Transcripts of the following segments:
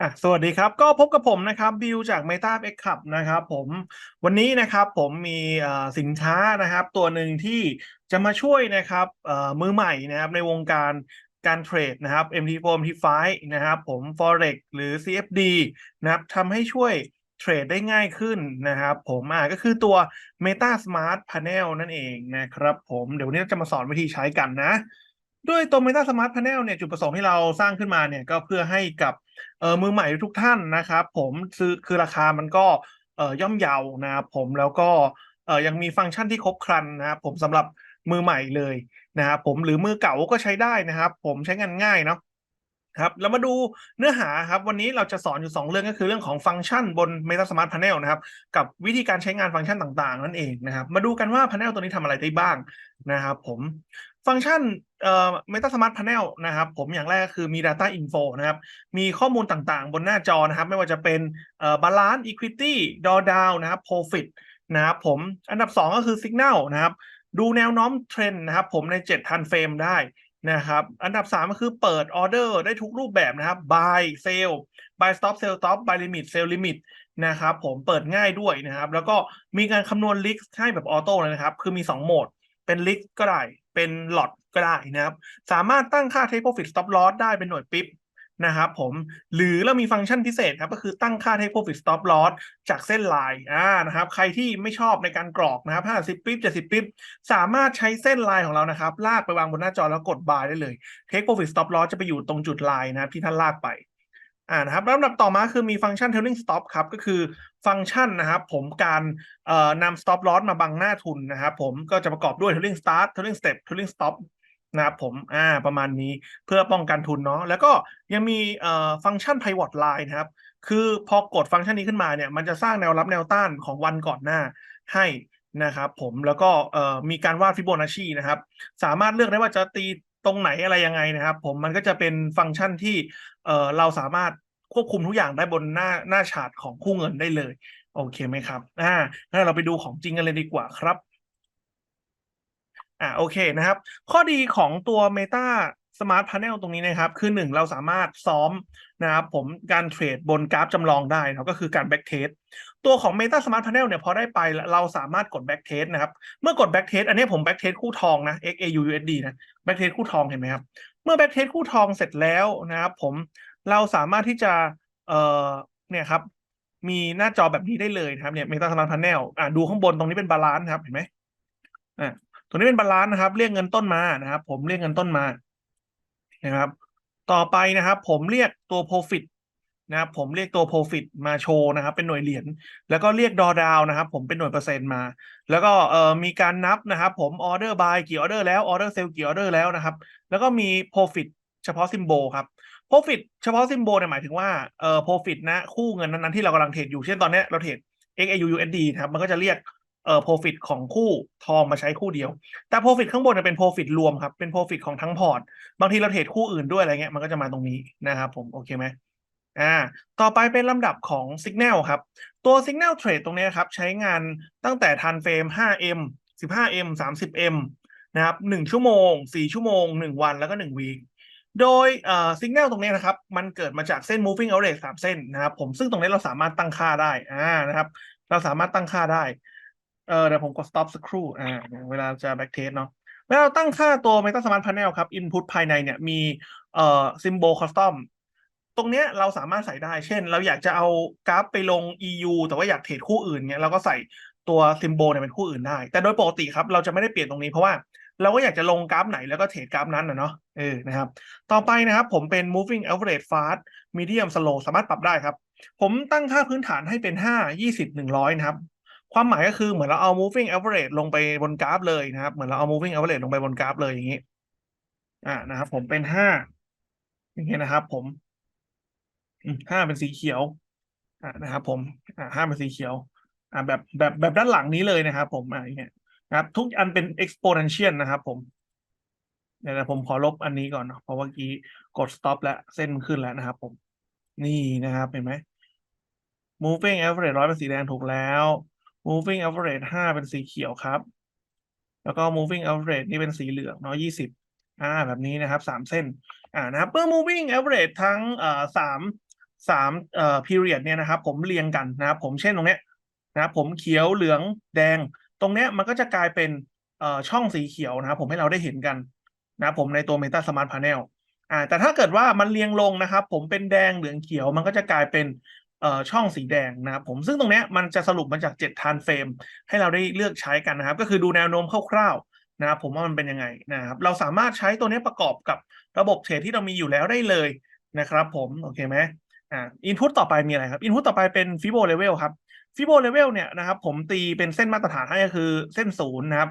อะสวัสดีครับก็พบกับผมนะครับบิวจาก Meta X Club นะครับผมวันนี้นะครับผมมีสินค้านะครับ ตัวหนึ่งที่จะมาช่วยนะครับมือใหม่นะครับในวงการการเทรดนะครับ MT4 MT5 นะครับผม Forex หรือ CFD นะครับทำให้ช่วยเทรดได้ง่ายขึ้นนะครับ ผมอ่าก็คือตัว Meta Smart Panel นั่นเองนะครับผมเดี๋ยววันนี้จะมาสอนวิธีใช้กันนะ ด้วยตัว Meta Smart Panel เนี่ยจุดประสงค์ที่เราสร้างขึ้นมาเนี่ยก็เพื่อให้กับเออมือใหม่ทุกท่านนะครับ ผมซื้อคือราคามันก็เออย่อมเยานะครับผมแล้วก็เออยังมีฟังก์ชันที่ครบครันนะครับผมสำหรับมือใหม่เลยนะครับผมหรือมือเก่าก็ใช้ได้นะครับ ผมใช้งานง่ายเนาะครับเรามาดูเนื้อหาครับ วันนี้เราจะสอนอยู่ 2 เรื่องก็คือเรื่องของฟังก์ชันบน Meta Smart Panel นะครับ กับวิธีการใช้งานฟังก์ชันต่างๆ นั่นเองนะครับ มาดูกันว่า Panel ตัวนี้ทำอะไรได้บ้างนะครับผม ฟังก์ชันเอ่อ Meta Smart Panel นะครับ ผมอย่างแรกคือมี Data Info นะครับ มีข้อมูลต่างๆ บนหน้าจอนะครับ ไม่ว่าจะเป็นเอ่อ Balance Equity Drawdown นะครับ Profit นะครับผมอันดับ 2 ก็คือ Signal นะครับ ดูแนวโน้มเทรนด์นะครับ ผมใน7 Time Frame ได้นะครับ อันดับ 3 ก็คือเปิดออเดอร์ได้ทุกรูปแบบนะครับ buy sell buy stop sell stop buy limit sell limit นะครับผมเปิดง่ายด้วยนะครับ แล้วก็มีการคำนวณลิกให้แบบออโต้เลยนะครับ คือมี 2 โหมด เป็นลิกก็ได้ เป็นหลอดก็ได้นะครับ สามารถตั้งค่า take profit stop loss ได้เป็นหน่วยปิ๊บนะครับผมหรือเรามีฟังก์ชันพิเศษครับก็คือตั้งค่า take profit stop loss จากเส้นลายอ่านะครับใครที่ไม่ชอบในการกรอกนะครับ50ปิ๊บ70ปิ๊บสามารถใช้เส้นลายของเรานะครับ ลากไปวางบนหน้าจอแล้วกดบายได้เลย take profit stop loss จะไปอยู่ตรงจุดลายนะครับที่ท่านลากไป อ่านะครับแล้วลำดับต่อมาคือมีฟังก์ชัน trailing stop ครับ ก็คือฟังก์ชันนะครับผมการเอ่อนำ stop loss มาบังหน้าทุนนะครับผมก็จะประกอบด้วย trailing start trailing step trailing stop นะครับผมอ่าประมาณนี้เพื่อป้องกันทุนเนาะแล้วก็ยังมีเอ่อฟังก์ชัน pivot line นะครับคือพอกดฟังก์ชันนี้ขึ้นมาเนี่ยมันจะสร้างแนวรับแนวต้านของวันก่อนหน้าให้นะครับผมแล้วก็เอ่อมีการวาดฟิโบนัชชีนะครับสามารถเลือกได้ว่าจะตีตรงไหนอะไรยังไงนะครับ ผมมันก็จะเป็นฟังก์ชันที่เอ่อเราสามารถ ควบคุมทุกอย่างได้บนหน้าหน้าชาร์ตของคู่เงินได้เลย โอเคไหมครับอ่างั้นเราไปดูของจริงกันเลยดีกว่าครับอ่าโอเคนะครับ ข้อดีของตัว Meta Smart Panel ตรงนี้นะครับ คือหนึ่งเราสามารถซ้อมนะครับผมการเทรดบนกราฟจำลองได้นะก็คือการ back test ตัวของ Meta Smart Panel เนี่ยพอได้ไปเราสามารถกด back test นะครับ เมื่อกด back test อันนี้ผม back test คู่ทองนะ XAU USD นะ back test คู่ทองเห็นไหมครับ เมื่อ back test คู่ทองเสร็จแล้วนะครับผม เราสามารถที่จะเอ่อเนี่ยครับ มีหน้าจอแบบนี้ได้เลยนะครับเนี่ย Meta Smart Panel อ่าดูข้างบนตรงนี้เป็นบาลานซ์ครับเห็นไหมอ่าตัวนี้เป็นบาลานซ์นะครับ เรียกเงินต้นมานะครับ ผมเรียกเงินต้นมานะครับ ต่อไปนะครับ ผมเรียกตัว profit นะครับผมเรียกตัว profit มาโชว์นะครับ เป็นหน่วยเหรียญแล้วก็เรียก drawdown นะครับ ผมเป็นหน่วยเปอร์เซ็นต์มา แล้วก็เอ่อมีการนับนะครับ ผม order buy กี่ออเดอร์แล้ว order sell กี่ออเดอร์แล้วนะครับ แล้วก็มี profit เฉพาะ symbol ครับ profit เฉพาะ symbol เนี่ยหมายถึงว่าเอ่อ profit นะ คู่เงินนั้นๆที่เรากำลังเทรดอยู่เช่นตอนนี้เราเทรด XAU USD นะครับมันก็จะเรียกเอ่อ profit ของคู่ทองมาใช้คู่เดียว แต่ profit ข้างบนเนี่ยเป็น profit รวมครับ เป็น profit ของทั้งพอร์ต บางทีเราเทรดคู่อื่นด้วยอะไรเงี้ย มันก็จะมาตรงนี้นะครับผม โอเคไหมอ่า ต่อไปเป็นลำดับของ Signal ครับ ตัว Signal Trade ตรงนี้ครับ ใช้งานตั้งแต่ทันเฟรม 5M 15M 30M นะครับ1ชั่วโมง 4 ชั่วโมง 1 วันแล้วก็1วีค โดยเอ่อ Signal ตรงนี้นะครับ มันเกิดมาจากเส้น moving average 3เส้นนะครับ ผมซึ่งตรงนี้เราสามารถตั้งค่าได้อ่านะครับ เราสามารถตั้งค่าได้เออเดี๋ยวผมกด stop สักครู่อ่าเวลาจะ back test เนาะเวลาเราตั้งค่าตัว Meta Smart Panel ครับ input ภายในเนี่ยมีเอ่อ symbol custom ตรงเนี้ยเราสามารถใส่ได้ เช่น เราอยากจะเอากราฟไปลง EU แต่ว่าอยากเทรดคู่อื่นเนี่ยเราก็ใส่ตัว symbol เนี่ยเป็นคู่อื่นได้ แต่โดยปกติครับ เราจะไม่ได้เปลี่ยนตรงนี้เพราะว่า เราก็อยากจะลงกราฟไหนแล้วก็เทรดกราฟนั้นนะเนาะเออนะครับ ต่อไปนะครับผมเป็น moving average fast medium slow สามารถปรับได้ครับ ผมตั้งค่าพื้นฐานให้เป็น 5 20 100 นะครับ ความหมายก็คือเหมือนเราเอา moving average ลงไปบนกราฟเลยนะครับ เหมือนเราเอา moving average ลงไปบนกราฟเลยอย่างนี้ อ่านะครับผมเป็นห้าอย่างเงี้ยนะครับ ผมห้าเป็นสีเขียว อ่านะครับ ผม อ่าห้าเป็นสีเขียว อ่าแบบแบบแบบด้านหลังนี้เลยนะครับ ผมอ่าอย่างเงี้ย ครับ ทุกอันเป็น exponential นะครับ ผมเดี๋ยวผมขอลบอันนี้ก่อนเนอะเพราะว่ากี้กด stop แล้วเส้นขึ้นแล้วนะครับ ผม นี่นะครับเห็นไหม moving average ร้อยเป็นสีแดงถูกแล้ว moving average ห้าเป็นสีเขียวครับ แล้วก็ moving average นี่เป็นสีเหลืองเนาะยี่สิบอ่าแบบนี้นะครับสามเส้น อ่านะครับเมื่อ moving average ทั้งเอ่อสามสามเอ่อ period เนี่ยนะครับ ผมเรียงกันนะครับ ผมเช่นตรงเนี้ยนะครับผมเขียวเหลืองแดง ตรงเนี้ยมันก็จะกลายเป็นช่องสีเขียวนะครับผมให้เราได้เห็นกันนะผมในตัว Meta Smart Panel อ่าแต่ถ้าเกิดว่ามันเรียงลงนะครับ ผมเป็นแดงเหลืองเขียวมันก็จะกลายเป็นช่องสีแดงนะครับผมซึ่งตรงเนี้ยมันจะสรุปมาจาก7 time frame ให้เราได้เลือกใช้กันนะครับ ก็คือดูแนวโน้มคร่าวๆนะครับผมว่ามันเป็นยังไงนะครับ เราสามารถใช้ตัวนี้ประกอบกับระบบเทรดที่เรามีอยู่แล้วได้เลยนะครับ ผมโอเคไหมอ่าอินพุตต่อไปมีอะไรครับอินพุตต่อไปเป็นฟิโบเลเวลครับ ฟิโบเลเวลเนี่ยนะครับ ผมตีเป็นเส้นมาตรฐานให้ก็คือเส้นศูนย์นะครับ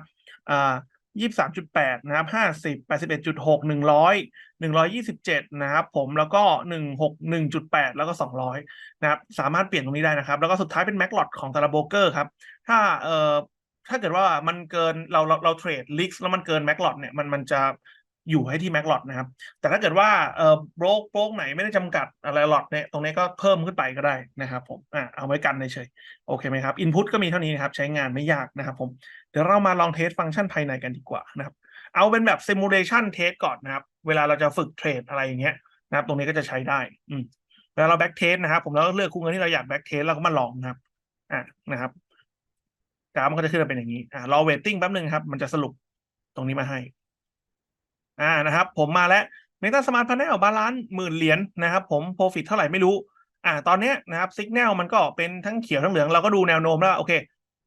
อ่ายี่สามจุดแปดนะครับห้าสิบแปดสิบเอ็ดจุดหกหนึ่งร้อยหนึ่งร้อยยี่สิบเจ็ดนะครับ ผมแล้วก็หนึ่งหกหนึ่งจุดแปดแล้วก็สองร้อยนะครับ สามารถเปลี่ยนตรงนี้ได้นะครับ แล้วก็สุดท้ายเป็นแม็กลอดของแต่ละโบเกอร์ครับ ถ้าเอ่อถ้าเกิดว่ามันเกินเราเราเราเทรดลิกแล้วมันเกินแม็กลอดเนี่ยมันมันจะ อยู่ให้ที่แม็กหลอดนะครับ แต่ถ้าเกิดว่าเอ่อโบรกโบรกไหนไม่ได้จำกัดอะไรหลอดเนี่ยตรงนี้ก็เพิ่มขึ้นไปก็ได้นะครับผมอ่าเอาไว้กันเฉยโอเคไหมครับอินพุตก็มีเท่านี้นะครับ ใช้งานไม่ยากนะครับผมเดี๋ยวเรามาลองเทสฟังก์ชันภายในกันดีกว่านะครับ เอาเป็นแบบ simulation test ก่อนนะครับ เวลาเราจะฝึกเทรดอะไรอย่างเงี้ยนะครับ ตรงนี้ก็จะใช้ได้อืมเวลาเรา back test นะครับ ผมเราก็เลือกคู่เงินที่เราอยาก back test แล้วก็มาลองนะครับอ่านะครับกราฟมันก็จะขึ้นมาเป็นอย่างนี้อ่ารอ waiting แป๊บนึงครับ มันจะสรุปตรงนี้มาให้ อ่านะครับ ผมมาแล้ว Meta Smart Panel บาลานซ์หมื่นเหรียญนะครับ ผม profit เท่าไหร่ไม่รู้ อ่า ตอนเนี้ยนะครับ signal มันก็เป็นทั้งเขียวทั้งเหลืองเราก็ดูแนวโน้มแล้วโอเค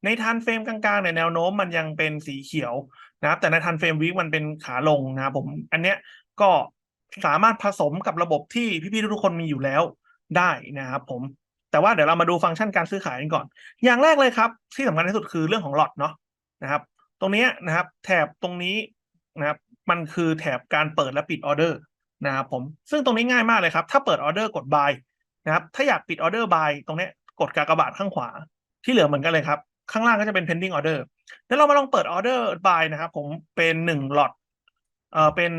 ในทันเฟรมกลางๆเนี่ยแนวโน้มมันยังเป็นสีเขียวนะครับ แต่ในทันเฟรมวีคมันเป็นขาลงนะครับผม อันเนี้ยก็สามารถผสมกับระบบที่พี่ๆทุกคนมีอยู่แล้วได้นะครับผมแต่ว่าเดี๋ยวเรามาดูฟังก์ชันการซื้อขายกันก่อน อย่างแรกเลยครับ ที่สำคัญที่สุดคือเรื่องของหลอดเนาะนะครับ ตรงนี้นะครับ แถบตรงนี้นะครับ มันคือแถบการเปิดและปิดออเดอร์นะครับผมซึ่งตรงนี้ง่ายมากเลยครับ ถ้าเปิดออเดอร์กด buy นะครับ ถ้าอยากปิดออเดอร์ buy ตรงนี้กดกากบาทข้างขวา ที่เหลือเหมือนกันเลยครับ ข้างล่างก็จะเป็น pending order แล้วเรามาลองเปิด order buy นะครับผมเป็นหนึ่งหลอดเอ่อเป็น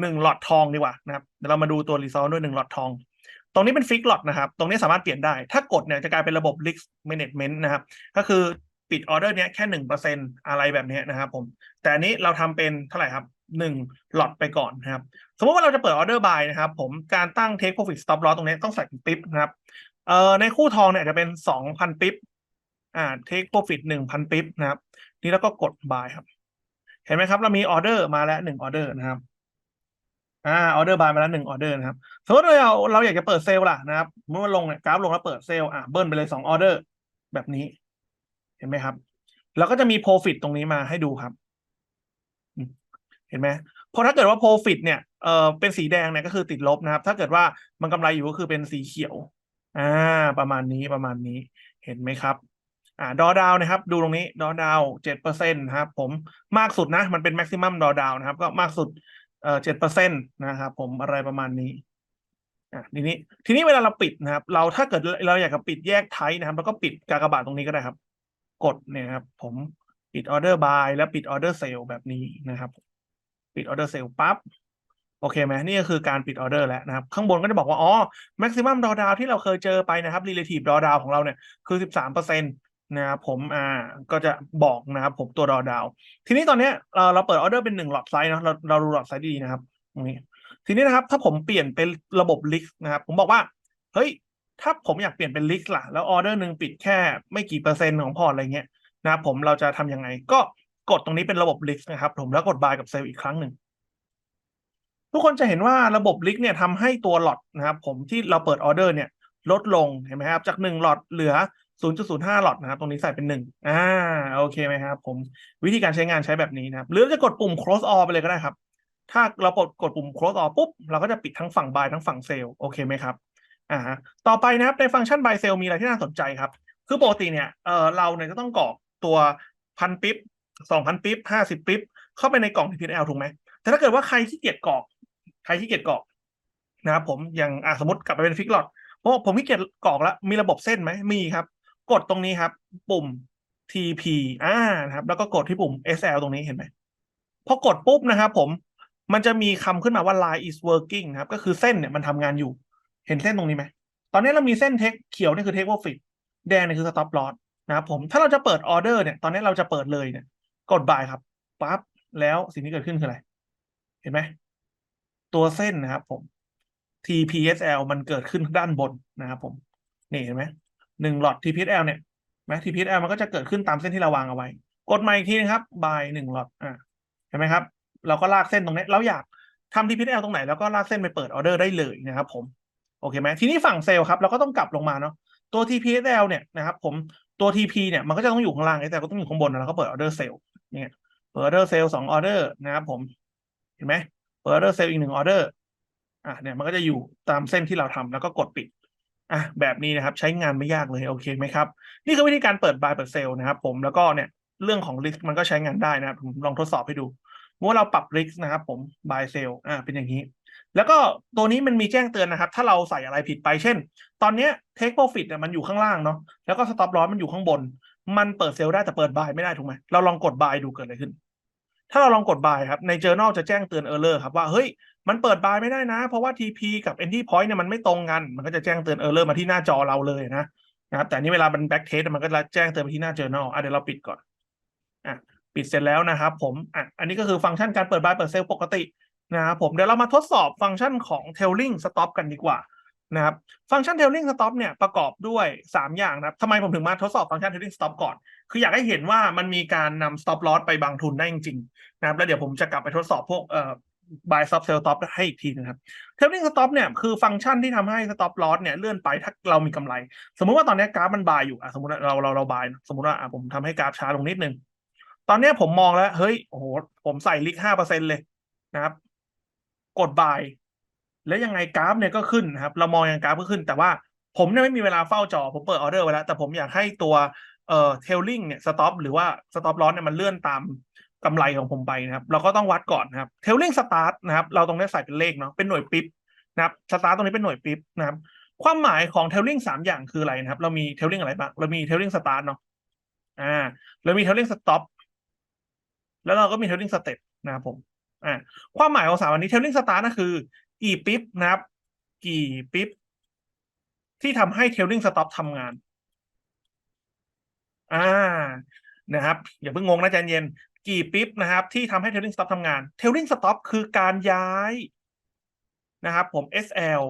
หนึ่งหลอดทองดีกว่านะครับเดี๋ยวเรามาดูตัว result ด้วยหนึ่งหลอดทอง ตรงนี้เป็นฟิกหลอดนะครับ ตรงนี้สามารถเปลี่ยนได้ ถ้ากดเนี่ยจะกลายเป็นระบบ risk management นะครับ ก็คือ ปิดออเดอร์เนี้ยแค่หนึ่งเปอร์เซ็นอะไรแบบนี้นะครับผม แต่อันนี้เราทำเป็นเท่าไหร่ครับหนึ่งหลอดไปก่อนนะครับ สมมติว่าเราจะเปิดออเดอร์บายนะครับ ผมการตั้ง take profit stop loss ตรงนี้ต้องใส่ปิ๊บนะครับเอ่อในคู่ทองเนี่ยจะเป็นสองพันปิ๊บอ่า take profit หนึ่งพันปิ๊บนะครับ นี่แล้วก็กด buy ครับ เห็นไหมครับ เรามีออเดอร์มาแล้วหนึ่งออเดอร์นะครับอ่าออเดอร์บายมาแล้วหนึ่งออเดอร์นะครับสมมติเราเราอยากจะเปิดเซลล์ล่ะนะครับเมื่อลงเนี่ยกราฟลงแล้วเปิดเซลล์อ่าเบิ้ลไปเลยสองออเดอร์แบบนี้ ห็นไหมครับแล้วก็จะมี profit ตรงนี้มาให้ดูครับ เห็นไหมพราะถ้าเกิดว่า profit เนี่ย เอ่อเป็นสีแดงเนี่ยก็คือติดลบนะครับ ถ้าเกิดว่ามันกำไรอยู่ก็คือเป็นสีเขียว อ่า ประมาณนี้ประมาณนี้ เห็นไหมครับ อ่า ดอดาวนะครับ ดูตรงนี้ ดอดาวเจ็ดเปอร์เซ็นต์ครับ ผม มากสุดนะ มันเป็น maximum ดอดาวนะครับ ก็มากสุด เอ่อเจ็ดเปอร์เซ็นต์นะครับ ผม อะไรประมาณนี้ อ่าทีนี้ ทีนี้เวลาเราปิดนะครับ เราถ้าเกิดเราอยากจะปิดแยกไทป์นะครับแล้วก็ปิดกากบาทตรงนี้ก็ได้ครับ กดเนี่ยครับ ผมปิดออเดอร์บายแล้วปิดออเดอร์เซลแบบนี้นะครับ ปิดออเดอร์เซลปั๊บโอเคไหมนี่ก็คือการปิดออเดอร์แล้วนะครับ ข้างบนก็จะบอกว่า อ๋อ maximum drawdown ที่เราเคยเจอไปนะครับ relative drawdown ของเราเนี่ยคือ 13เปอร์เซ็นต์นะครับผมอ่าก็จะบอกนะครับผมตัว drawdown ทีนี้ตอนเนี้ยเราเราเปิดออเดอร์เป็นหนึ่งหลอดไซส์เนาะเราเราดูหลอดไซส์ดีนะครับตรงนี้ทีนี้นะครับ ถ้าผมเปลี่ยนเป็นระบบ list นะครับ ผมบอกว่า เฮ้ย ถ้าผมอยากเปลี่ยนเป็น list ล่ะ แล้วออเดอร์หนึ่งปิดแค่ไม่กี่เปอร์เซ็นต์ของพอร์ตอะไรเงี้ยนะครับผมเราจะทำยังไง ก็กดตรงนี้เป็นระบบ list นะครับ ผมแล้วกด buy กับ sell อีกครั้งหนึ่งทุกคนจะเห็นว่าระบบลิกเนี่ยทำให้ตัวหลอดนะครับ ผมที่เราเปิดออเดอร์เนี่ย ลดลงเห็นไหมครับ จากหนึ่งหลอดเหลือ 0.05 หลอดนะครับ ตรงนี้ใส่เป็นหนึ่งอ่าโอเคไหมครับ ผมวิธีการใช้งานใช้แบบนี้นะครับ หรือจะกดปุ่ม close all ไปเลยก็ได้ครับ ถ้าเรากดกดปุ่ม close all ปุ๊บ เราก็จะปิดทั้งฝั่ง buy ทั้งฝั่ง sell โอเคไหมครับ อ่าต่อไปนะครับในฟังก์ชัน buy sell มีอะไรที่น่าสนใจครับ คือปกติเนี่ยเออเราเนี่ยจะต้องกรอกตัวพันปิ๊บสองพันปิ๊บห้าสิบปิ๊บเข้าไปในกล่อง TPL ถูกไหมแต่ถ้าเกิดว่าใครที่เกียจกรอก ใครที่เกียจกรอกนะครับผมอย่างอะสมมติกลับไปเป็นฟิกหลอดเพราะผมขี้เกียจกรอกแล้วมีระบบเส้นไหมมีครับ กดตรงนี้ครับ ปุ่ม TP อ่านะครับแล้วก็กดที่ปุ่ม SL ตรงนี้เห็นไหมพอกดปุ๊บนะครับผมมันจะมีคำขึ้นมาว่า line is working นะครับ ก็คือเส้นเนี่ยมันทำงานอยู่ เห็นเส้นตรงนี้ไหม ตอนนี้เรามีเส้นเทคเขียวนี่คือ take profit แดงนี่คือ stop loss นะครับผมถ้าเราจะเปิดออเดอร์เนี่ยตอนนี้เราจะเปิดเลยเนี่ย กด buy ครับปั๊บแล้วสิ่งที่เกิดขึ้นคืออะไร เห็นไหมตัวเส้นนะครับผม TPSL มันเกิดขึ้นด้านบนนะครับผม นี่เห็นไหมหนึ่งหลอด TPSL เนี่ยไหม TPSL มันก็จะเกิดขึ้นตามเส้นที่เราวางเอาไว้ กดมาอีกทีนะครับ by หนึ่งหลอดอ่าเห็นไหมครับ เราก็ลากเส้นตรงนี้เราอยากทำ TPSL ตรงไหน แล้วก็ลากเส้นไปเปิดออเดอร์ได้เลยนะครับผม โอเคไหมทีนี้ฝั่งเซลล์ครับเราก็ต้องกลับลงมาเนาะตัว TPSL เนี่ยนะครับผมตัว TP เนี่ยมันก็จะต้องอยู่ข้างล่างแต่ก็ต้องอยู่ข้างบนแล้วก็เปิดออเดอร์เซลล์เนี่ยเปิดออเดอร์เซลล์สองออเดอร์นะครับผมเห็นไหมเปิดออเดอร์เซลล์อีกหนึ่งออเดอร์อะเนี่ยมันก็จะอยู่ตามเส้นที่เราทำแล้วก็กดปิดอะแบบนี้นะครับใช้งานไม่ยากเลยโอเคไหมครับนี่คือวิธีการเปิดบายเปิดเซลล์นะครับผมแล้วก็เนี่ยเรื่องของ risk มันก็ใช้งานได้นะครับผมลองทดสอบให้ดู มื่อเราปรับ risk นะครับผม buy sell อ่าเป็นอย่างนี้ แล้วก็ตัวนี้มันมีแจ้งเตือนนะครับ ถ้าเราใส่อะไรผิดไปเช่น ตอนเนี้ย take profit เนี่ยมันอยู่ข้างล่างเนาะแล้วก็ stop loss มันอยู่ข้างบน มันเปิดเซลล์ได้แต่เปิด buy ไม่ได้ถูกไหมเราลองกด buy ดูเกิดอะไรขึ้น ถ้าเราลองกด buy ครับใน journal จะแจ้งเตือน error ครับว่าเฮ้ยมันเปิด buy ไม่ได้นะ เพราะว่า TP กับ entry point เนี่ยมันไม่ตรงกัน มันก็จะแจ้งเตือน error มาที่หน้าจอเราเลยนะนะครับแต่นี่เวลามัน back test มันก็จะแจ้งเตือนไปที่หน้า journal อะเดี๋ยวเราปิดก่อนอะ ปิดเสร็จแล้วนะครับผมอะอันนี้ก็คือฟังก์ชันการเปิด buy เปิดเซลล์ปกตินะครับผมเดี๋ยวเรามาทดสอบฟังก์ชันของ tailing stop กันดีกว่านะครับฟังก์ชัน tailing stop เนี่ยประกอบด้วย 3 อย่างนะครับทำไมผมถึงมาทดสอบฟังก์ชัน tailing stop ก่อน คืออยากให้เห็นว่ามันมีการนำ stop loss ไปบังทุนได้จริงๆนะครับแล้วเดี๋ยวผมจะกลับไปทดสอบพวกเอ่อ buy stop sell stop ให้อีกทีนะครับ tailing stop เนี่ยคือฟังก์ชันที่ทำให้ stop loss เนี่ยเลื่อนไปถ้าเรามีกำไร สมมติว่าตอนนี้กราฟมันบายอยู่อะสมมติเราเราเราบายสมมติว่าอะผมทำให้กราฟช้าลงนิดนึง ตอนนี้ผมมองแล้ว เฮ้ย โอ้โห ผมใส่ลิกห้าเปอร์เซ็นเลยนะครับ กด buy แล้วยังไงกราฟเนี่ยก็ขึ้นนะครับ เรามองยังกราฟก็ขึ้น แต่ว่าผมเนี่ยไม่มีเวลาเฝ้าจอ ผมเปิดออเดอร์ไว้แล้ว แต่ผมอยากให้ตัวเอ่อ tailing เนี่ย stop หรือว่า stop loss เนี่ยมันเลื่อนตามกำไรของผมไปนะครับ เราก็ต้องวัดก่อนนะครับ tailing start นะครับ เราตรงนี้ใส่เป็นเลขเนาะ เป็นหน่วยปิ๊บนะครับ start ตรงนี้เป็นหน่วยปิ๊บนะครับ ความหมายของ tailing สามอย่างคืออะไรนะครับ เรามี tailing อะไรบ้าง เรามี tailing start เนาะ อ่า เรามี tailing stop แล้วเราก็มี tailing step นะครับผมอ่าความหมายของสามอันนี้ tailing start ก็คือกี่ปิ๊บนะครับ กี่ปิ๊บที่ทำให้ tailing stop ทำงาน อ่านะครับ อย่าเพิ่งงงนะใจเย็น กี่ปิ๊บนะครับ ที่ทำให้ tailing stop ทำงาน tailing stop คือการย้ายนะครับผม SL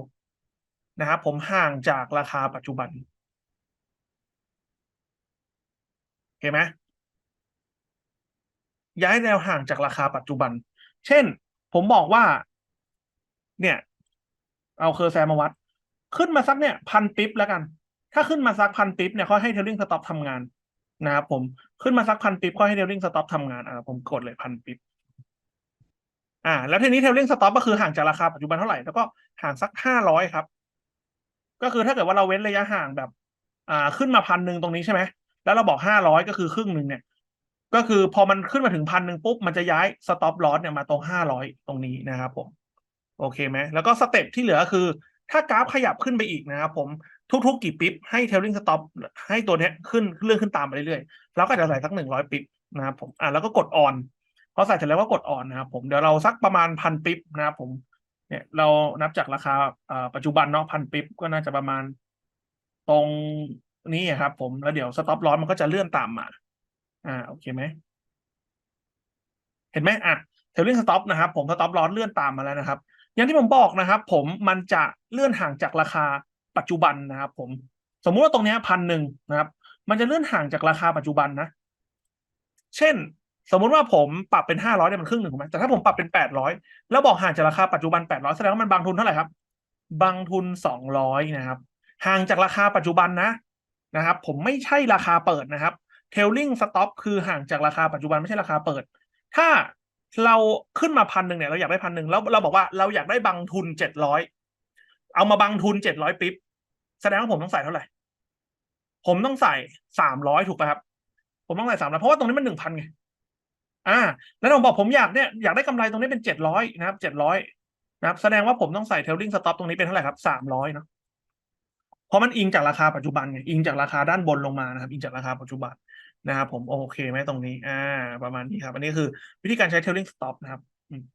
นะครับผมห่างจากราคาปัจจุบันเห็นไหม ย้ายแนวห่างจากราคาปัจจุบัน เช่น ผมบอกว่า เนี่ย เอาเคอร์แซมาวัด ขึ้นมาสักเนี่ยพันปิ๊บแล้วกัน ถ้าขึ้นมาสักพันปิ๊บเนี่ยเขาให้เทลลิงสต็อปทำงานนะครับผมขึ้นมาสักพันปิ๊บเขาให้เทลลิงสต็อปทำงานอ่าผมกดเลยพันปิ๊บอ่า แล้วทีนี้เทลลิงสต็อปก็คือห่างจากราคาปัจจุบันเท่าไหร่แล้วก็ห่างสักห้าร้อยครับ ก็คือถ้าเกิดว่าเราเว้นระยะห่างแบบ อ่าขึ้นมาพันหนึ่งตรงนี้ใช่ไหมแล้วเราบอกห้าร้อยก็คือครึ่งหนึ่งเนี่ย ก็คือพอมันขึ้นมาถึงพันหนึ่งปุ๊บ มันจะย้ายสต็อปลอสเนี่ยมาตรงห้าร้อยตรงนี้นะครับผม โอเคไหมแล้วก็สเต็ปที่เหลือคือ ถ้ากราฟขยับขึ้นไปอีกนะครับผมทุกๆ กี่ปิ๊บให้เทลลิงสต็อปให้ตัวเนี้ยขึ้นเลื่อนขึ้นตามไปเรื่อยๆแล้วก็จะใส่สักหนึ่งร้อยปิ๊บนะครับผมอ่าแล้วก็กดออนพอใส่เสร็จแล้วก็กดออนนะครับผมเดี๋ยวเราสักประมาณพันปิ๊บนะครับผมเนี่ยเรานับจากราคาอ่าปัจจุบันเนาะพันปิ๊บก็น่าจะประมาณ ตรงนี้ครับผมแล้วเดี๋ยวสต็อปลอสมันก็จะเลื่อนตามมา อ่าโอเคไหมเห็นไหมอะเทลลิงสต็อปนะครับ ผมสต็อปลอสเลื่อนตามมาแล้วนะครับ อย่างที่ผมบอกนะครับ ผมมันจะเลื่อนห่างจากราคาปัจจุบันนะครับ ผมสมมุติว่าตรงนี้พันหนึ่งนะครับ มันจะเลื่อนห่างจากราคาปัจจุบันนะ เช่น สมมุติว่าผมปรับเป็นห้าร้อยเนี่ยมันครึ่งหนึ่งถูกไหมแต่ถ้าผมปรับเป็นแปดร้อยแล้วบอกห่างจากราคาปัจจุบันแปดร้อยแสดงว่ามันบางทุนเท่าไหร่ครับ บางทุนสองร้อยนะครับ ห่างจากราคาปัจจุบันนะนะครับ ผมไม่ใช่ราคาเปิดนะครับ เทลลิงสต็อปคือห่างจากราคาปัจจุบันไม่ใช่ราคาเปิด ถ้าเราขึ้นมาพันหนึ่งเนี่ยเราอยากได้พันหนึ่งแล้วเราบอกว่าเราอยากได้บังทุนเจ็ดร้อยเอามาบังทุนเจ็ดร้อยปิ๊บแสดงว่าผมต้องใส่เท่าไหร่ ผมต้องใส่สามร้อยถูกป่ะครับ ผมต้องใส่สามร้อยเพราะว่าตรงนี้มันหนึ่งพันไงอ่า แล้วผมบอกผมอยากเนี่ยอยากได้กำไรตรงนี้เป็นเจ็ดร้อยนะครับเจ็ดร้อยนะครับ แสดงว่าผมต้องใส่เทลลิงสต็อปตรงนี้เป็นเท่าไหร่ครับสามร้อยเนาะเพราะมันอิงจากราคาปัจจุบันไงอิงจากราคาด้านบนลงมานะครับ อิงจากราคาปัจจุบัน นะครับผมโอเคไหมตรงนี้อ่าประมาณนี้ครับ อันนี้คือวิธีการใช้ tailing stop นะครับ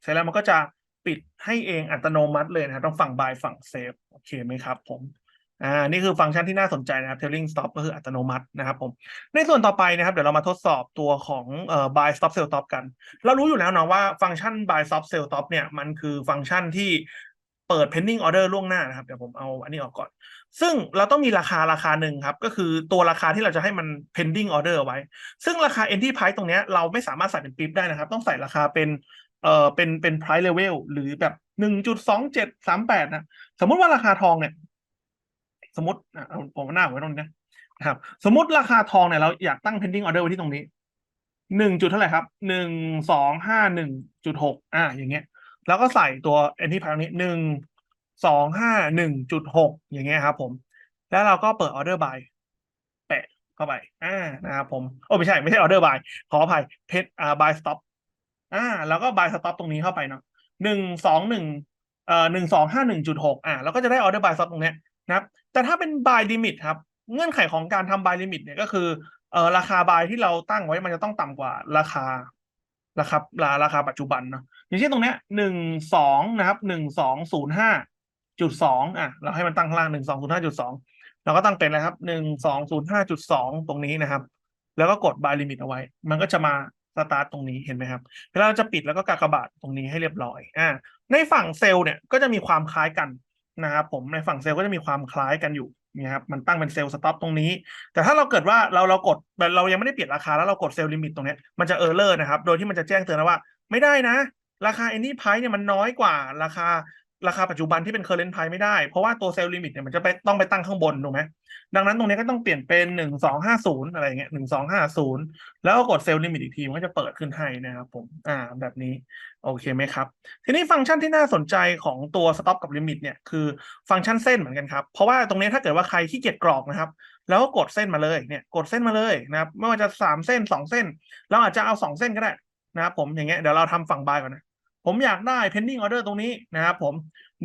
เสร็จแล้วมันก็จะปิดให้เองอัตโนมัติเลยนะครับต้องฝั่ง buy ฝั่ง save โอเคไหมครับ ผมอ่านี่คือฟังก์ชันที่น่าสนใจนะครับ tailing stop ก็คืออัตโนมัตินะครับผมในส่วนต่อไปนะครับเดี๋ยวเรามาทดสอบตัวของเอ่อ buy stop sell stop กัน เรารู้อยู่แล้วเนาะว่าฟังก์ชัน buy stop sell stop เนี่ยมันคือฟังก์ชันที่ เปิด pending order ล่วงหน้านะครับเดี๋ยวผมเอาอันนี้ออกก่อน ซึ่งเราต้องมีราคาราคาหนึ่งครับ ก็คือตัวราคาที่เราจะให้มัน pending order ไว้ ซึ่งราคา entry price ตรงนี้เราไม่สามารถใส่เป็นปิ๊บได้นะครับ ต้องใส่ราคาเป็นเอ่อเป็นเป็น price level หรือแบบหนึ่งจุดสองเจ็ดสามแปดนะสมมติว่าราคาทองเนี่ย สมมติเอาผมเอาหน้าไว้ตรงนี้นะครับ สมมติราคาทองเนี่ยเราอยากตั้ง pending order ไว้ที่ตรงนี้หนึ่งจุดเท่าไหร่ครับหนึ่งสองห้าหนึ่งจุดหกอ่าอย่างเงี้ย แล้วก็ใส่ตัว entry price นี้หนึ่งสองห้าหนึ่งจุดหกอย่างเงี้ยครับ ผม แล้วเราก็เปิด order buy แปะเข้าไป อ่านะครับผมโอ้ไม่ใช่ไม่ใช่ order buy ขออภัยเพจอ่า buy stop อ่า แล้วก็ buy stop ตรงนี้เข้าไปเนาะหนึ่งสองหนึ่งเอ่อหนึ่งสองห้าหนึ่งจุดหกอ่าเราก็จะได้ order buy stop ตรงเนี้ยนะครับ แต่ถ้าเป็น buy limit ครับ เงื่อนไขของการทำ buy limit เนี่ยก็คือเอ่อราคา buy ที่เราตั้งไว้มันจะต้องต่ำกว่าราคา ราคาราราคาปัจจุบันเนาะอย่างเช่นตรงเนี้ยหนึ่งสองนะครับหนึ่งสองศูนย์ห้าจุดสองอะเราให้มันตั้งข้างล่างหนึ่งสองศูนย์ห้าจุดสองเราก็ตั้งเป็นอะไรครับหนึ่งสองศูนย์ห้าจุดสองตรงนี้นะครับ แล้วก็กด buy limit เอาไว้ มันก็จะมาสตาร์ตตรงนี้เห็นไหมครับเวลาเราจะปิดแล้วก็กากบาทตรงนี้ให้เรียบร้อยอ่าในฝั่งเซลล์เนี่ยก็จะมีความคล้ายกันนะครับผมในฝั่งเซลล์ก็จะมีความคล้ายกันอยู่ นี่ครับมันตั้งเป็นเซลล์สต็อปตรงนี้ แต่ถ้าเราเกิดว่าเราเรากดแบบเรายังไม่ได้เปลี่ยนราคาแล้วเรากดเซลล์ลิมิตตรงนี้มันจะเออร์เลอร์นะครับ โดยที่มันจะแจ้งเตือนนะว่า ไม่ได้นะ ราคา any price เนี่ยมันน้อยกว่าราคา ราคาปัจจุบันที่เป็น current price ไม่ได้ เพราะว่าตัวเซลล์ลิมิตเนี่ยมันจะไปต้องไปตั้งข้างบนถูกไหมดังนั้นตรงนี้ก็ต้องเปลี่ยนเป็นหนึ่งสองห้าศูนย์อะไรอย่างเงี้ยหนึ่งสองห้าศูนย์แล้วก็กดเซลล์ลิมิตอีกทีมันก็จะเปิดขึ้นให้นะครับผมอ่าแบบนี้โอเคไหมครับ ทีนี้ฟังก์ชันที่น่าสนใจของตัว stop กับ limit เนี่ยคือฟังก์ชันเส้นเหมือนกันครับ เพราะว่าตรงนี้ถ้าเกิดว่าใครขี้เกียจกรอกนะครับแล้วก็กดเส้นมาเลยเนี่ยกดเส้นมาเลยนะครับไม่ว่าจะสามเส้นสองเส้น เราอาจจะเอาสองเส้นก็ได้นะครับผมอย่างเงี้ยเดี๋ยวเราทำฝั่งบายก่อนนะ ผมอยากได้ pending order ตรงนี้นะครับผม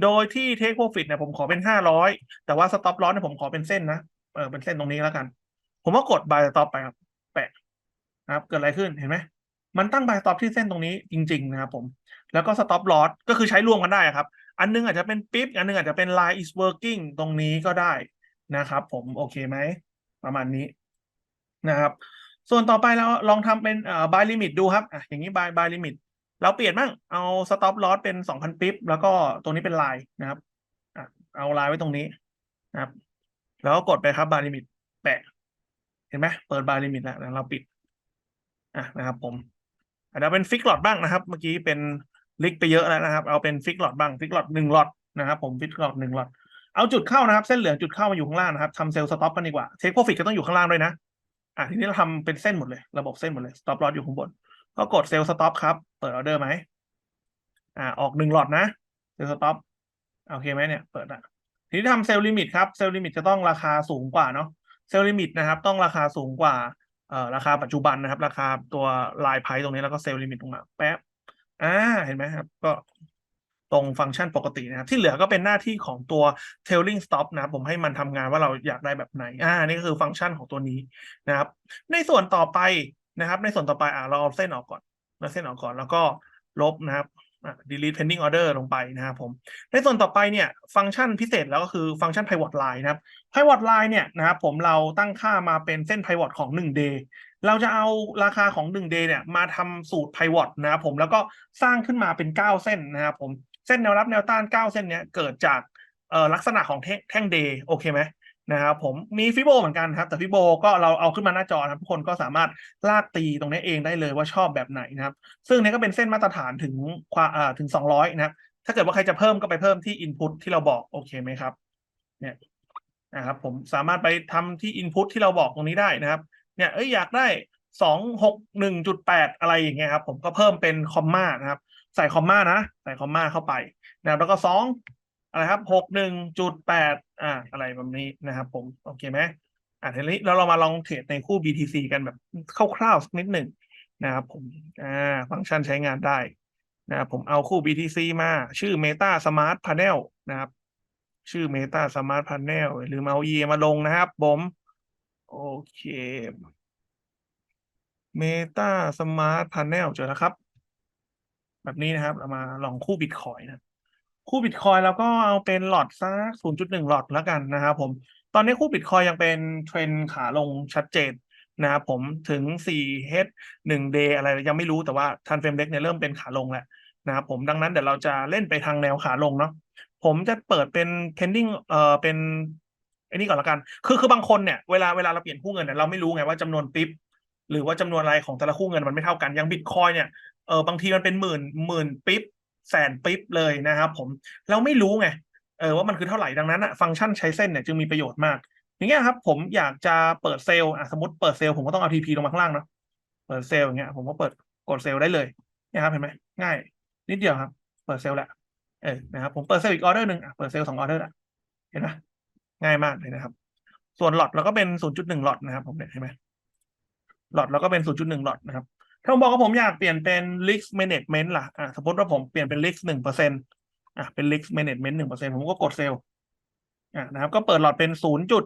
โดยที่ take profit เนี่ยผมขอเป็นห้าร้อยแต่ว่า stop loss เนี่ยผมขอเป็นเส้นนะ เออเป็นเส้นตรงนี้แล้วกัน ผมก็กด buy stop ไปครับแปะนะครับ เกิดอะไรขึ้นเห็นไหม มันตั้ง buy stop ที่เส้นตรงนี้จริง ๆ นะครับผม แล้วก็ stop loss ก็คือใช้รวมกันได้ครับ อันนึงอาจจะเป็นปิ๊บอันนึงอาจจะเป็น line is working ตรงนี้ก็ได้นะครับ ผมโอเคไหมประมาณนี้นะครับ ส่วนต่อไปเราลองทำเป็น buy limit ดูครับอะอย่างนี้ buy buy limit เราเปลี่ยนบ้างเอา stop loss เป็นสองพันปิ๊บแล้วก็ตรงนี้เป็น line นะครับเอา line ไว้ตรงนี้นะครับ แล้วก็กดไปครับ buy limit แปะ เห็นไหมเปิด buy limit แล้วแล้วเราปิดอะนะครับ ผมอาจจะเป็นฟิกหลอดบ้างนะครับ เมื่อกี้เป็นลิกไปเยอะแล้วนะครับ เอาเป็นฟิกหลอดบ้างฟิกหลอดหนึ่งหลอดนะครับ ผมฟิกหลอดหนึ่งหลอดเอาจุดเข้านะครับ เส้นเหลืองจุดเข้ามาอยู่ข้างล่างนะครับทำเซลล์สต็อปกันดีกว่าเทคโปรฟิตก็ต้องอยู่ข้างล่างด้วยนะอะทีนี้เราทำเป็นเส้นหมดเลย ระบบเส้นหมดเลยสต็อปลออยู่ข้างบน ก็กดเซลล์สต็อปครับ เปิดออเดอร์ไหมอ่า ออกหนึ่งหลอดนะเซลล์สต็อปโอเคไหมเนี่ย เปิดอะทีนี้ทำเซลล์ลิมิตครับ เซลล์ลิมิตจะต้องราคาสูงกว่าเนาะ เซลล์ลิมิตนะครับ ต้องราคาสูงกว่า เอ่อ ราคาปัจจุบันนะครับ ราคาตัวลายไพ่ตรงนี้แล้วก็เซลล์ลิมิตตรงมา แป๊บ อ่า เห็นไหมครับ ก็ตรงฟังก์ชันปกตินะครับ ที่เหลือก็เป็นหน้าที่ของตัว tailing stop นะครับ ผมให้มันทำงานว่าเราอยากได้แบบไหน อ่า นี่ก็คือฟังก์ชันของตัวนี้นะครับ ในส่วนต่อไป นะครับ ในส่วนต่อไปอ่าเราเอาเส้นออกก่อนแล้วเส้นออกก่อนแล้วก็ลบนะครับ delete pending order ลงไปนะครับผม ในส่วนต่อไปเนี่ยฟังก์ชันพิเศษแล้วก็คือฟังก์ชัน pivot line นะครับ pivot line เนี่ยนะครับผมเราตั้งค่ามาเป็นเส้น pivot ของ 1 day เราจะเอาราคาของ 1 day เนี่ยมาทำสูตร pivot นะครับผมแล้วก็สร้างขึ้นมาเป็น 9 เส้นนะครับผม เส้นแนวรับแนวต้าน 9 เส้นเนี้ยเกิดจากลักษณะของแท่งเดย์โอเคไหม นะครับผมมีฟิโบเหมือนกันครับ แต่ฟิโบก็เราเอาขึ้นมาหน้าจอนะครับทุกคนก็สามารถลากตีตรงนี้เองได้เลยว่าชอบแบบไหนนะครับ ซึ่งนี้ก็เป็นเส้นมาตรฐานถึงความถึง 200 นะครับ ถ้าเกิดว่าใครจะเพิ่มก็ไปเพิ่มที่ Input ที่เราบอกโอเคไหมครับ เนี่ยนะครับผมสามารถไปทำที่ Input ที่เราบอกตรงนี้ได้นะครับ เนี่ยเอ้ยอยากได้สองหกหนึ่งจุดแปดอะไรอย่างเงี้ยครับ ผมก็เพิ่มเป็นคอมมานะครับ ใส่คอมมานะ ใส่คอมมาเข้าไปนะแล้วก็สอง อะไรครับหกหนึ่งจุดแปดอ่าอะไรแบบนี้นะครับ ผมโอเคไหมอ่าทีนี้แล้วเรามาลองเทรดในคู่ BTC กันแบบคร่าวๆสักนิดหนึ่งนะครับผมอ่าฟังก์ชันใช้งานได้นะครับผมเอาคู่ BTC มาชื่อ Meta Smart Panel นะครับ ชื่อ Meta Smart Panel หรือมาเอา EA มาลงนะครับ ผมโอเค Meta Smart Panel เจอแล้วครับ แบบนี้นะครับ เรามาลองคู่บิตคอยนะ คู่บิตคอยแล้วก็เอาเป็นหลอดสัก0.1หลอดแล้วกันนะครับผม ตอนนี้คู่บิตคอยยังเป็นเทรนขาลงชัดเจนนะครับผมถึง 4H 1 day อะไรยังไม่รู้แต่ว่าทันเฟรมเล็กเนี่ยเริ่มเป็นขาลงแล้วนะครับผมดังนั้นเดี๋ยวเราจะเล่นไปทางแนวขาลงเนาะผมจะเปิดเป็น pending เอ่อเป็นไอ้นี่ก่อนละกัน คือคือบางคนเนี่ยเวลาเวลาเราเปลี่ยนคู่เงินเนี่ยเราไม่รู้ไงว่าจำนวนปิ๊บหรือว่าจำนวนอะไรของแต่ละคู่เงินมันไม่เท่ากันอย่างบิตคอยเนี่ยเออบางทีมันเป็นหมื่นหมื่นปิ๊บ แสนปิ๊บเลยนะครับผมเราไม่รู้ไงเออว่ามันคือเท่าไหร่ดังนั้นอะฟังก์ชันใช้เส้นเนี่ยจึงมีประโยชน์มาก อย่างเงี้ยครับ ผมอยากจะเปิดเซลล์อะสมมติเปิดเซลล์ผมก็ต้องเอา TP ลงมาข้างล่างเนาะเปิดเซลล์อย่างเงี้ย ผมก็เปิดกดเซลล์ได้เลยเนี่ยครับเห็นไหมง่าย นิดเดียวครับ เปิดเซลล์แหละเออนะครับผมเปิดเซลล์อีกออเดอร์หนึ่งอะเปิดเซลล์สองออเดอร์ละเห็นไหมง่ายมากเลยนะครับ ส่วนหลอดเราก็เป็น0.1หนึ่งหลอดนะครับ ผมเนี่ยเห็นไหมหลอดเราก็เป็น0.1หลอดนะครับ ถ้าผมบอกว่าผมอยากเปลี่ยนเป็น risk management ล่ะอะสมมติว่าผมเปลี่ยนเป็น risk หนึ่งเปอร์เซ็นต์อะเป็น risk management หนึ่งเปอร์เซ็นต์ผมก็กดเซลล์อะนะครับ ก็เปิดหลอดเป็นศูนย์จุด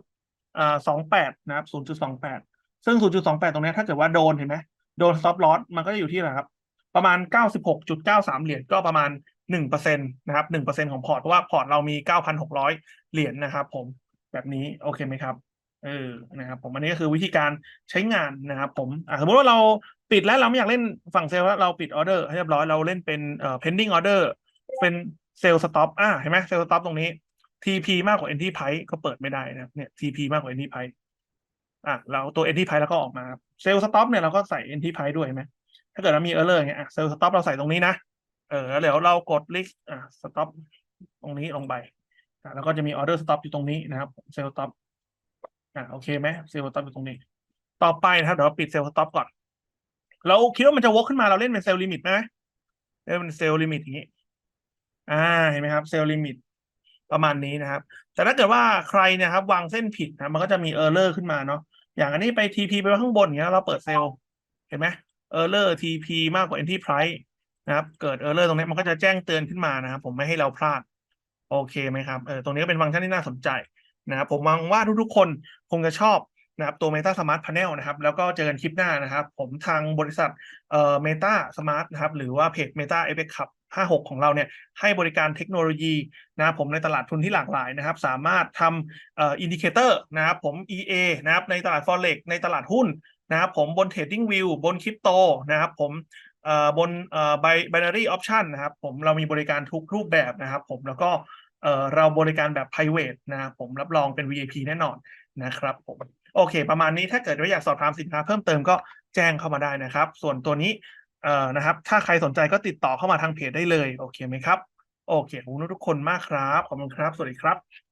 อ่าสองแปดนะครับศูนย์จุดสองแปดซึ่งศูนย์จุดสองแปดตรงนี้ถ้าเกิดว่าโดนเห็นไหมโดน stop loss มันก็จะอยู่ที่อะไรครับ ประมาณเก้าสิบหกจุดเก้าสามเหรียญก็ประมาณหนึ่งเปอร์เซ็นตนะครับหนึ่งเปอร์เซ็นของพอร์ตเพราะว่าพอร์ตเรามีเก้าพันหกร้อยเหรียญนะครับ ผมแบบนี้โอเคไหมครับเออนะครับผมอันนี้ก็คือวิธีการใช้งานนะครับ ผมสมมติว่าเรา ปิดแล้วเราไม่อยากเล่นฝั่งเซลล์แล้วเราปิดออเดอร์ให้เรียบร้อยเราเล่นเป็นเอ่อ pending order เป็นเซลล์สต็อปอะเห็นไหมเซลล์สต็อปตรงนี้ TP มากกว่า NT price ก็เปิดไม่ได้นะเนี่ย TP มากกว่า NT price อะเราตัว NT price แล้วก็ออกมาเซลล์สต็อปเนี่ยเราก็ใส่ NT price ด้วยเห็นไหมถ้าเกิดเรามี error อย่างเงี้ยเซลล์สต็อปเราใส่ตรงนี้นะเออแล้วเดี๋ยวเรากด list อะ stop ตรงนี้ลงไปอะแล้วก็จะมี order stop อยู่ตรงนี้นะครับเซลล์ stop อะโอเคไหมเซลล์สต็อปอยู่ตรงนี้ ต่อไปนะครับเดี๋ยวเราปิดเซลล์สต็อปก่อน เราคิดว่ามันจะวกขึ้นมาเราเล่นเป็นเซลล์ลิมิตไหมเล่นเป็นเซลล์ลิมิตอย่างนี้ อ่าเห็นไหมครับ เซลล์ลิมิตประมาณนี้นะครับ แต่ถ้าเกิดว่าใครเนะครับ วางเส้นผิดนะมันก็จะมีเออร์เลอร์ขึ้นมาเนาะอย่างอันนี้ไป TP ไปข้างบนอย่างเงี้ยเราเปิดเซลล์เห็นไหมเออร์เลอร์ TP มากกว่า NT price นะครับ เกิดเออร์เลอร์ตรงนี้มันก็จะแจ้งเตือนขึ้นมานะครับ ผมไม่ให้เราพลาด โอเคไหมครับเออตรงนี้ก็เป็นฟังก์ชันที่น่าสนใจนะครับผมหวังว่าทุกๆคนคงจะชอบ นะครับตัว Meta Smart Panel นะครับ แล้วก็เจอกันคลิปหน้านะครับ ผมทางบริษัทเอ่อ Meta Smart นะครับ หรือว่าเพจ Meta e f f e c t Club 56 ของเราเนี่ยให้บริการเทคโนโลยีนะครับผมในตลาดทุนที่หลากหลายนะครับ สามารถทำเอ่ออินดิเคเตอร์นะครับผม EA นะครับในตลาด Forex ในตลาดหุ้นนะครับผมบน Trading View บนคริปโตนะครับผมเอ่อบนเอ่อ binary option นะครับผมเรามีบริการทุกรูปแบบนะครับ ผมแล้วก็เอ่อเราบริการแบบ private นะครับผมรับรองเป็น VIP แน่นอนนะครับผม โอเค ประมาณนี้ถ้าเกิดว่าอยากสอบถามสินค้าเพิ่มเติมก็แจ้งเข้ามาได้นะครับ ส่วนตัวนี้เอ่อนะครับ ถ้าใครสนใจก็ติดต่อเข้ามาทางเพจได้เลย โอเคไหมครับ โอเคขอบคุณทุกคนมากครับ ขอบคุณครับ สวัสดีครับ